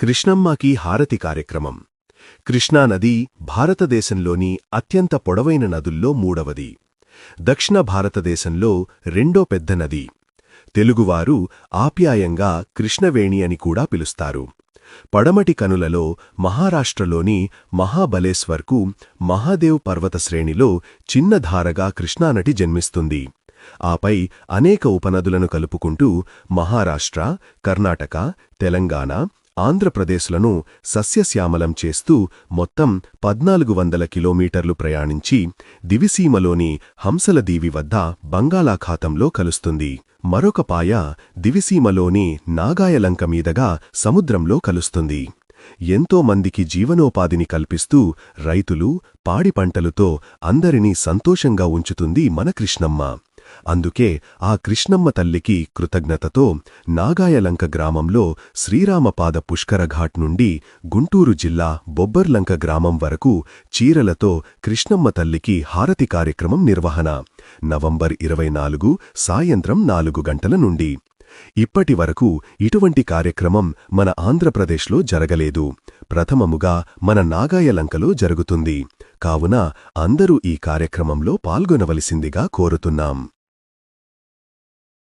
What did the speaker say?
కృష్ణమ్మకి హారతి కార్యక్రమం. కృష్ణానది భారతదేశంలోని అత్యంత పొడవైన నదుల్లో మూడవది. దక్షిణ భారతదేశంలో రెండో పెద్ద నది. తెలుగువారు ఆప్యాయంగా కృష్ణవేణి అని కూడా పిలుస్తారు. పడమటి కనులలో మహారాష్ట్రలోని మహాబలేశ్వర్కు మహాదేవ్ పర్వత శ్రేణిలో చిన్న ధారగా కృష్ణానటి జన్మిస్తుంది. ఆపై అనేక ఉపనదులను కలుపుకుంటూ మహారాష్ట్ర కర్ణాటక తెలంగాణ ఆంధ్రప్రదేశ్లను సస్యశ్యామలం చేస్తూ మొత్తం పద్నాలుగు వందల కిలోమీటర్లు ప్రయాణించి దివిసీమలోని హంసల దీవి వద్ద బంగాళాఖాతంలో కలుస్తుంది. మరొక పాయ దివిసీమలోని నాగాయలంక మీదగా సముద్రంలో కలుస్తుంది. ఎంతో మందికి జీవనోపాధిని కల్పిస్తూ రైతులు పాడి పంటలతో అందరినీ సంతోషంగా ఉంచుతుంది మన కృష్ణమ్మ. అందుకే ఆ కృష్ణమ్మ తల్లికి కృతజ్ఞతతో నాగాయలంక గ్రామంలో శ్రీరామపాద పుష్కరఘాట్ నుండి గుంటూరు జిల్లా బొబ్బర్లంక గ్రామం వరకు చీరలతో కృష్ణమ్మ తల్లికి హారతి కార్యక్రమం నిర్వహణ. నవంబర్ ఇరవై నాలుగు సాయంత్రం నాలుగు గంటల నుండి ఇప్పటి వరకు ఇటువంటి కార్యక్రమం మన ఆంధ్రప్రదేశ్లో జరగలేదు. ప్రథమముగా మన నాగాయలంకలో జరుగుతుంది. కావున అందరూ ఈ కార్యక్రమంలో పాల్గొనవలసిందిగా కోరుతున్నాం.